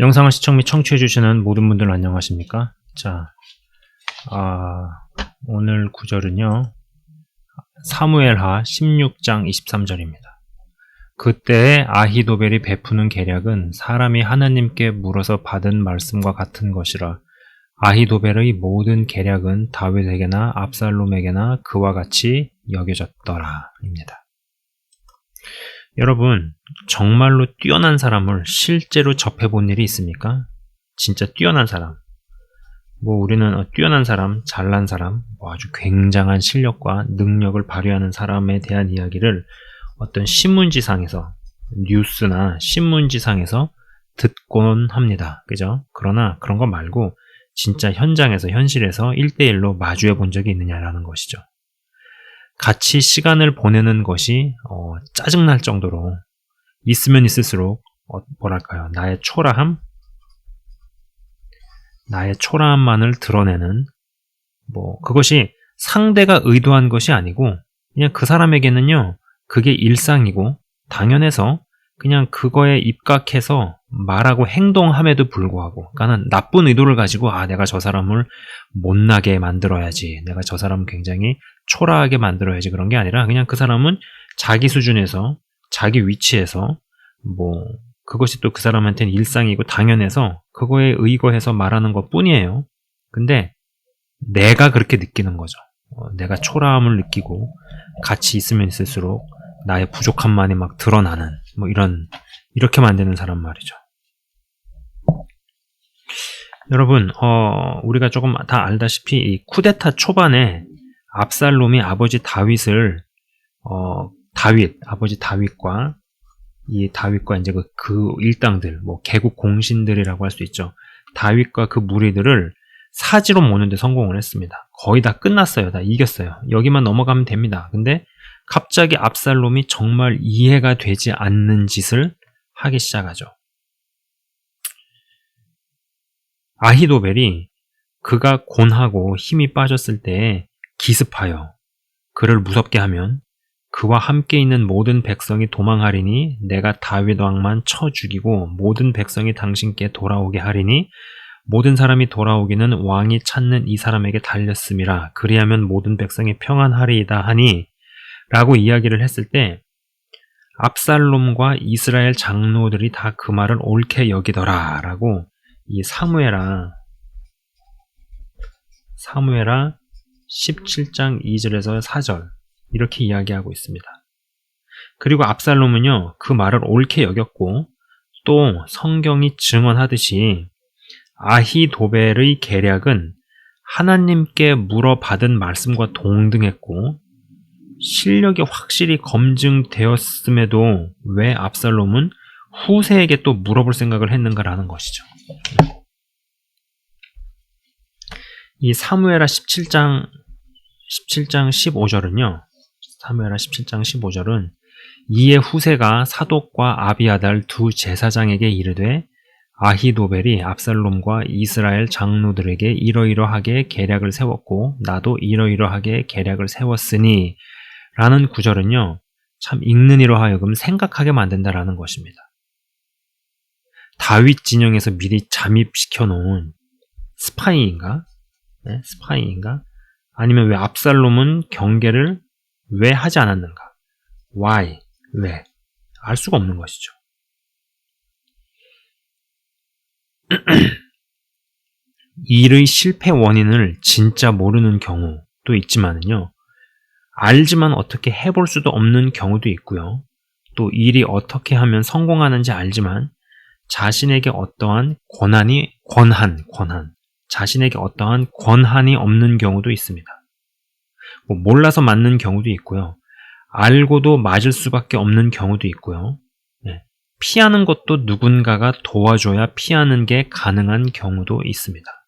영상을 시청 및 청취해주시는 모든 분들 안녕하십니까? 자, 아, 오늘 구절은요, 사무엘하 16장 23절입니다. 그때 아히도벨이 베푸는 계략은 사람이 하나님께 물어서 받은 말씀과 같은 것이라 아히도벨의 모든 계략은 다윗에게나 압살롬에게나 그와 같이 여겨졌더라 입니다. 여러분, 정말로 뛰어난 사람을 실제로 접해본 일이 있습니까? 진짜 뛰어난 사람. 뭐 우리는 어, 뛰어난 사람, 잘난 사람, 뭐 아주 굉장한 실력과 능력을 발휘하는 사람에 대한 이야기를 어떤 신문지상에서 뉴스나 신문지상에서 듣곤 합니다. 그죠? 그러나 그런 거 말고 진짜 현장에서 현실에서 1대1로 마주해 본 적이 있느냐라는 것이죠. 같이 시간을 보내는 것이 어, 짜증날 정도로 있으면 있을수록 어, 뭐랄까요? 나의 초라함? 나의 초라함만을 드러내는 뭐 그것이 상대가 의도한 것이 아니고 그냥 그 사람에게는요 그게 일상이고 당연해서 그냥 그거에 입각해서 말하고 행동함에도 불구하고 그러니까 나쁜 의도를 가지고 아 내가 저 사람을 못나게 만들어야지 내가 저 사람을 굉장히 초라하게 만들어야지 그런 게 아니라 그냥 그 사람은 자기 수준에서 자기 위치에서 뭐 그것이 또 그 사람한테는 일상이고 당연해서 그거에 의거해서 말하는 것 뿐이에요. 근데 내가 그렇게 느끼는 거죠. 어, 내가 초라함을 느끼고 같이 있으면 있을수록 나의 부족함만이 막 드러나는 뭐 이런 이렇게 만드는 사람 말이죠. 여러분, 어, 우리가 조금 다 알다시피 이 쿠데타 초반에 압살롬이 아버지 다윗을 어, 다윗 아버지 다윗과 이 다윗과 이제 그, 그 일당들 뭐 개국 공신들이라고 할 수 있죠. 다윗과 그 무리들을 사지로 모는데 성공을 했습니다. 거의 다 끝났어요. 다 이겼어요. 여기만 넘어가면 됩니다. 근데 갑자기 압살롬이 정말 이해가 되지 않는 짓을 하기 시작하죠. 아히도벨이 그가 곤하고 힘이 빠졌을 때 기습하여 그를 무섭게 하면 그와 함께 있는 모든 백성이 도망하리니 내가 다윗 왕만 쳐 죽이고 모든 백성이 당신께 돌아오게 하리니 모든 사람이 돌아오기는 왕이 찾는 이 사람에게 달렸음이라 그리하면 모든 백성이 평안하리이다 하니 라고 이야기를 했을 때 압살롬과 이스라엘 장로들이 다 그 말을 옳게 여기더라 라고 이 사무에라 사무에라 17장 2절에서 4절 이렇게 이야기하고 있습니다. 그리고 압살롬은요 그 말을 옳게 여겼고 또 성경이 증언하듯이 아히도벨의 계략은 하나님께 물어받은 말씀과 동등했고 실력이 확실히 검증되었음에도 왜 압살롬은 후세에게 또 물어볼 생각을 했는가라는 것이죠. 이 사무에라 17장 17장 15절은요. 사무에라 17장 15절은 이에 후세가 사독과 아비아달 두 제사장에게 이르되 아히도벨이 압살롬과 이스라엘 장로들에게 이러이러하게 계략을 세웠고 나도 이러이러하게 계략을 세웠으니 라는 구절은요, 참 읽는 이로 하여금 생각하게 만든다라는 것입니다. 다윗 진영에서 미리 잠입시켜 놓은 스파이인가? 네? 스파이인가? 아니면 왜 압살롬은 경계를 왜 하지 않았는가? Why? 왜? 알 수가 없는 것이죠. 일의 실패 원인을 진짜 모르는 경우도 있지만은요, 알지만 어떻게 해볼 수도 없는 경우도 있고요. 또 일이 어떻게 하면 성공하는지 알지만 자신에게 어떠한 권한이, 권한, 권한, 자신에게 어떠한 권한이 없는 경우도 있습니다. 뭐 몰라서 맞는 경우도 있고요. 알고도 맞을 수밖에 없는 경우도 있고요. 네. 피하는 것도 누군가가 도와줘야 피하는 게 가능한 경우도 있습니다.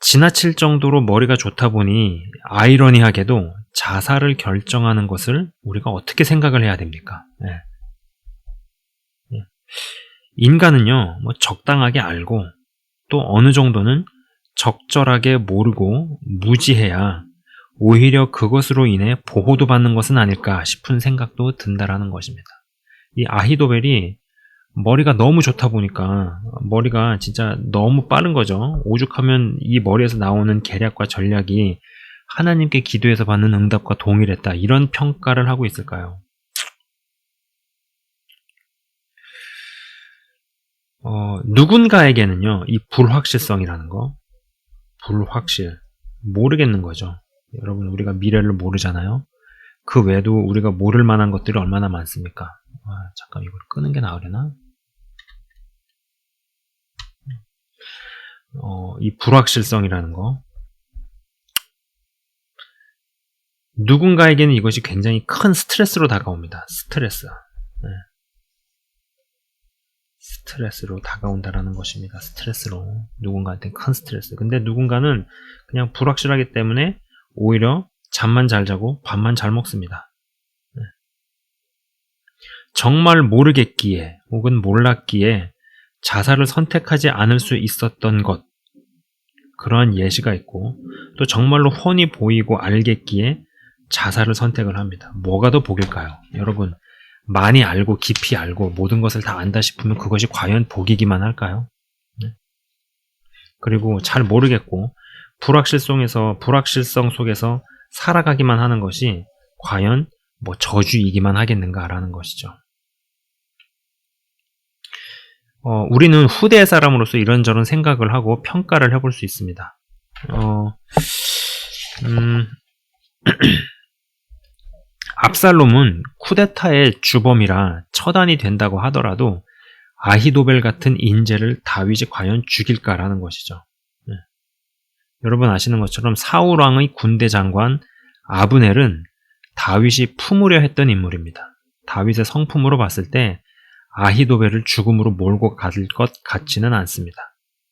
지나칠 정도로 머리가 좋다 보니 아이러니하게도 자살을 결정하는 것을 우리가 어떻게 생각을 해야 됩니까? 네. 네. 인간은요, 뭐 적당하게 알고 또 어느 정도는 적절하게 모르고 무지해야 오히려 그것으로 인해 보호도 받는 것은 아닐까 싶은 생각도 든다라는 것입니다. 이 아히도벨이 머리가 너무 좋다 보니까 머리가 진짜 너무 빠른 거죠. 오죽하면 이 머리에서 나오는 계략과 전략이 하나님께 기도해서 받는 응답과 동일했다. 이런 평가를 하고 있을까요? 어, 누군가에게는요, 이 불확실성이라는 거, 불확실, 모르겠는 거죠. 여러분, 우리가 미래를 모르잖아요? 그 외에도 우리가 모를 만한 것들이 얼마나 많습니까? 아, 잠깐 이걸 끄는 게 나으려나? 어, 이 불확실성이라는 거. 누군가에게는 이것이 굉장히 큰 스트레스로 다가옵니다. 스트레스. 네. 스트레스로 다가온다라는 것입니다. 스트레스로. 누군가한테 큰 스트레스. 근데 누군가는 그냥 불확실하기 때문에 오히려 잠만 잘 자고 밥만 잘 먹습니다. 네. 정말 모르겠기에 혹은 몰랐기에 자살을 선택하지 않을 수 있었던 것 그러한 예시가 있고 또 정말로 훤히 보이고 알겠기에 자살을 선택을 합니다. 뭐가 더 복일까요? 여러분 많이 알고 깊이 알고 모든 것을 다 안다 싶으면 그것이 과연 복이기만 할까요? 네. 그리고 잘 모르겠고 불확실성에서 불확실성 속에서 살아가기만 하는 것이 과연 뭐 저주이기만 하겠는가라는 것이죠. 어, 우리는 후대의 사람으로서 이런저런 생각을 하고 평가를 해볼 수 있습니다. 어, 음, 압살롬은 쿠데타의 주범이라 처단이 된다고 하더라도 아히도벨 같은 인재를 다윗이 과연 죽일까라는 것이죠. 네. 여러분 아시는 것처럼 사울왕의 군대 장관 아브넬은 다윗이 품으려 했던 인물입니다. 다윗의 성품으로 봤을 때 아히도벨을 죽음으로 몰고 갈것 같지는 않습니다.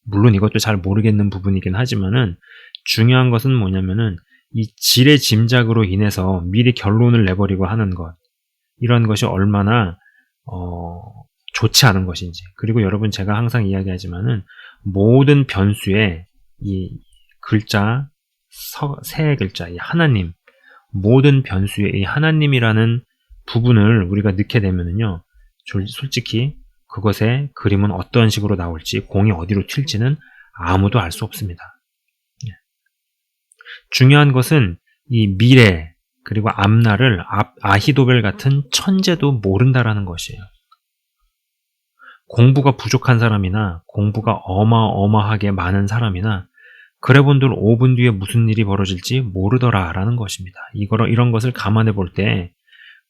물론 이것도 잘 모르겠는 부분이긴 하지만은 중요한 것은 뭐냐면은 이 질의 짐작으로 인해서 미리 결론을 내버리고 하는 것 이런 것이 얼마나 어, 좋지 않은 것인지 그리고 여러분 제가 항상 이야기하지만은 모든 변수에 이 글자 서, 세 글자 이 하나님 모든 변수에 이 하나님이라는 부분을 우리가 넣게 되면은요 솔직히 그것의 그림은 어떤 식으로 나올지 공이 어디로 튈지는 아무도 알 수 없습니다. 예. 중요한 것은 이 미래 그리고 앞날을 아히도벨 같은 천재도 모른다라는 것이에요. 공부가 부족한 사람이나 공부가 어마어마하게 많은 사람이나 그래 본들 5분 뒤에 무슨 일이 벌어질지 모르더라라는 것입니다. 이거 이런 것을 감안해 볼 때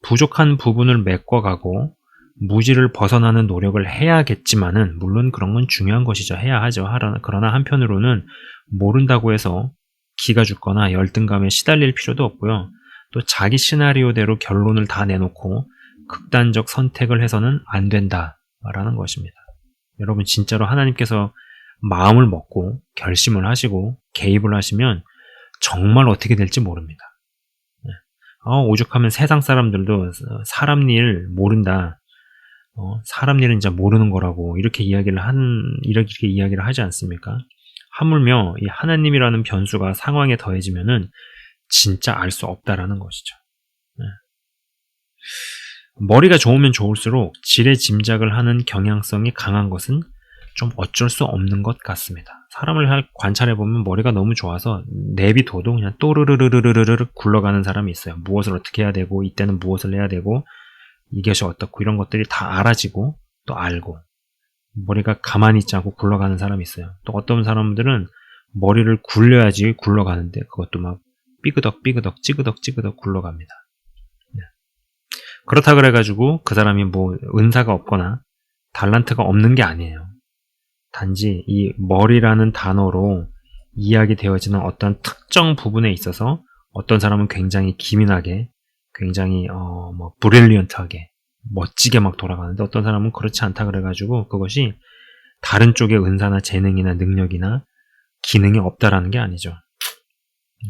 부족한 부분을 메꿔가고 무지를 벗어나는 노력을 해야겠지만은 물론 그런 건 중요한 것이죠. 해야 하죠. 그러나 한편으로는 모른다고 해서 기가 죽거나 열등감에 시달릴 필요도 없고요. 또 자기 시나리오대로 결론을 다 내놓고 극단적 선택을 해서는 안 된다라는 것입니다. 여러분 진짜로 하나님께서 마음을 먹고 결심을 하시고 개입을 하시면 정말 어떻게 될지 모릅니다. 네. 어, 오죽하면 세상 사람들도 사람 일 모른다. 어, 사람 일은 진짜 모르는 거라고 이렇게 이야기를 한 이렇게 이야기를 하지 않습니까? 하물며 이 하나님이라는 변수가 상황에 더해지면은 진짜 알 수 없다라는 것이죠. 네. 머리가 좋으면 좋을수록 질의 짐작을 하는 경향성이 강한 것은 좀 어쩔 수 없는 것 같습니다. 사람을 관찰해 보면 머리가 너무 좋아서 내비둬도 그냥 또르르르르르르 굴러가는 사람이 있어요. 무엇을 어떻게 해야 되고 이때는 무엇을 해야 되고 이것이 어떻고 이런 것들이 다 알아지고 또 알고 머리가 가만히 있지 않고 굴러가는 사람이 있어요. 또 어떤 사람들은 머리를 굴려야지 굴러가는데 그것도 막 삐그덕 삐그덕 찌그덕 찌그덕 굴러갑니다. 네. 그렇다 그래가지고 그 사람이 뭐 은사가 없거나 달란트가 없는 게 아니에요. 단지 이 머리라는 단어로 이야기되어지는 어떤 특정 부분에 있어서 어떤 사람은 굉장히 기민하게 굉장히 어 뭐 브릴리언트하게 멋지게 막 돌아가는데 어떤 사람은 그렇지 않다 그래가지고 그것이 다른 쪽의 은사나 재능이나 능력이나 기능이 없다라는 게 아니죠. 네.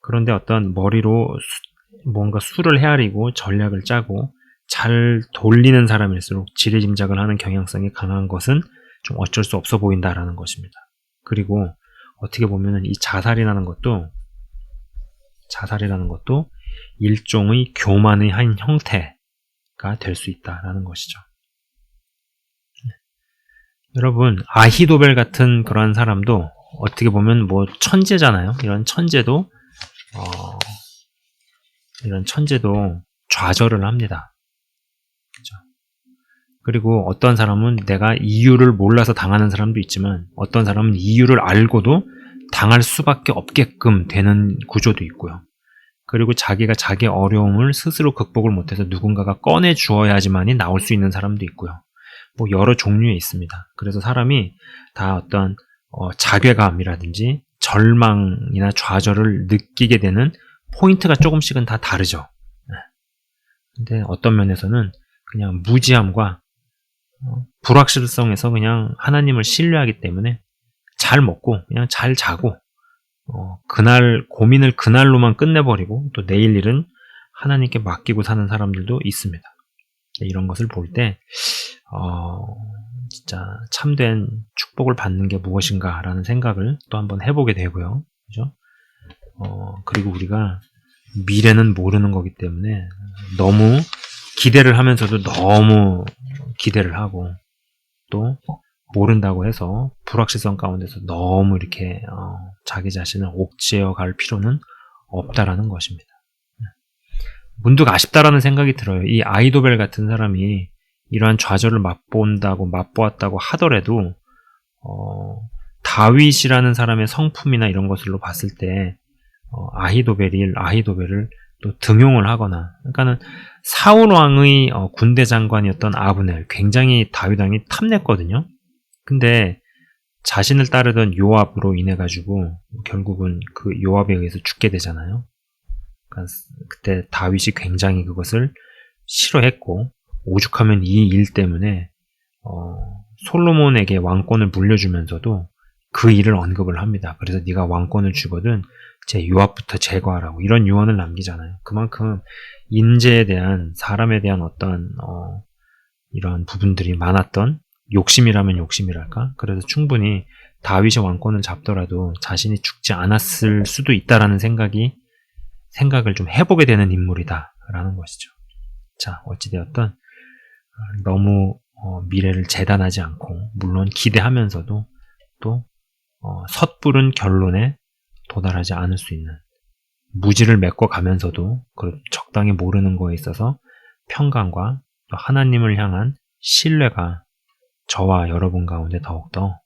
그런데 어떤 머리로 수, 뭔가 수를 헤아리고 전략을 짜고 잘 돌리는 사람일수록 지레짐작을 하는 경향성이 강한 것은 좀 어쩔 수 없어 보인다라는 것입니다. 그리고 어떻게 보면 이 자살이라는 것도 자살이라는 것도 일종의 교만의 한 형태가 될 수 있다라는 것이죠. 여러분 아히도벨 같은 그런 사람도 어떻게 보면 뭐 천재잖아요. 이런 천재도 어, 이런 천재도 좌절을 합니다. 그죠? 그리고 어떤 사람은 내가 이유를 몰라서 당하는 사람도 있지만 어떤 사람은 이유를 알고도 당할 수밖에 없게끔 되는 구조도 있고요. 그리고 자기가 자기 어려움을 스스로 극복을 못해서 누군가가 꺼내 주어야지만이 나올 수 있는 사람도 있고요. 뭐 여러 종류에 있습니다. 그래서 사람이 다 어떤 어, 자괴감이라든지 절망이나 좌절을 느끼게 되는 포인트가 조금씩은 다 다르죠. 네. 근데 어떤 면에서는 그냥 무지함과 어, 불확실성에서 그냥 하나님을 신뢰하기 때문에 잘 먹고 그냥 잘 자고 어, 그날 고민을 그날로만 끝내버리고 또 내일 일은 하나님께 맡기고 사는 사람들도 있습니다. 네, 이런 것을 볼 때, 어, 진짜 참된 축복을 받는 게 무엇인가라는 생각을 또 한번 해보게 되고요. 그죠? 어, 그리고 우리가 미래는 모르는 거기 때문에 너무 기대를 하면서도 너무 기대를 하고 또 모른다고 해서 불확실성 가운데서 너무 이렇게 어, 자기 자신을 옥죄어 갈 필요는 없다라는 것입니다. 문득 아쉽다라는 생각이 들어요. 이 아이도벨 같은 사람이 이러한 좌절을 맛본다고 맛보았다고 하더라도 어, 다윗이라는 사람의 성품이나 이런 것들로 봤을 때 어, 아히도벨이 아히도벨을 또 등용을 하거나 그러니까는 사울 왕의 어, 군대 장관이었던 아브넬 굉장히 다윗 왕이 탐냈거든요. 근데 자신을 따르던 요압으로 인해 가지고 결국은 그 요압에 의해서 죽게 되잖아요. 그러니까 그때 다윗이 굉장히 그것을 싫어했고 오죽하면 이 일 때문에 어, 솔로몬에게 왕권을 물려주면서도 그 일을 언급을 합니다. 그래서 네가 왕권을 주거든 제 요압부터 제거하라고 이런 유언을 남기잖아요. 그만큼 인재에 대한 사람에 대한 어떤 어, 이런 부분들이 많았던 욕심이라면 욕심이랄까? 그래서 충분히 다윗의 왕권을 잡더라도 자신이 죽지 않았을 수도 있다라는 생각이 생각을 좀 해보게 되는 인물이다라는 것이죠. 자, 어찌되었던 너무 어, 미래를 재단하지 않고 물론 기대하면서도 또 어, 섣부른 결론에 도달하지 않을 수 있는 무지를 메꿔 가면서도 그 적당히 모르는 거에 있어서 평강과 또 하나님을 향한 신뢰가 저와 여러분 가운데 더욱더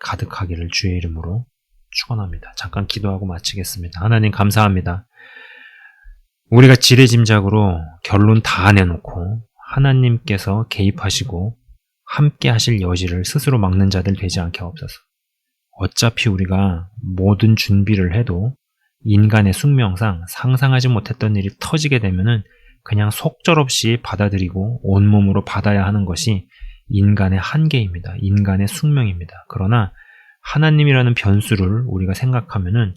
가득하기를 주의 이름으로 축원합니다. 잠깐 기도하고 마치겠습니다. 하나님 감사합니다. 우리가 지레짐작으로 결론 다 내놓고 하나님께서 개입하시고 함께 하실 여지를 스스로 막는 자들 되지 않게 없어서 어차피 우리가 모든 준비를 해도 인간의 숙명상 상상하지 못했던 일이 터지게 되면은 그냥 속절없이 받아들이고 온몸으로 받아야 하는 것이 인간의 한계입니다. 인간의 숙명입니다. 그러나 하나님이라는 변수를 우리가 생각하면은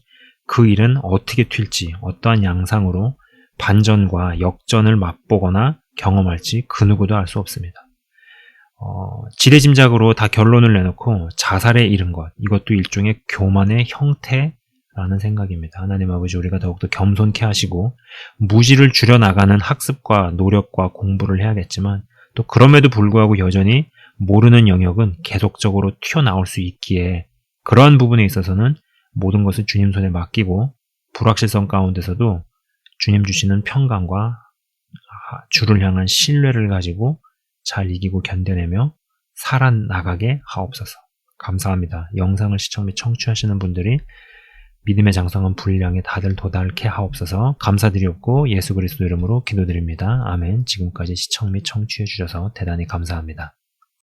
그 일은 어떻게 튈지, 어떠한 양상으로 반전과 역전을 맛보거나 경험할지 그 누구도 알 수 없습니다. 어, 지레짐작으로 다 결론을 내놓고 자살에 이른 것, 이것도 일종의 교만의 형태라는 생각입니다. 하나님 아버지 우리가 더욱더 겸손케 하시고 무지를 줄여나가는 학습과 노력과 공부를 해야겠지만 또 그럼에도 불구하고 여전히 모르는 영역은 계속적으로 튀어나올 수 있기에 그러한 부분에 있어서는 모든 것을 주님 손에 맡기고 불확실성 가운데서도 주님 주시는 평강과 주를 향한 신뢰를 가지고 잘 이기고 견뎌내며 살아나가게 하옵소서. 감사합니다. 영상을 시청 및 청취하시는 분들이 믿음의 장성한 분량에 다들 도달케 하옵소서 감사드리옵고 예수 그리스도 이름으로 기도드립니다. 아멘. 지금까지 시청 및 청취해 주셔서 대단히 감사합니다.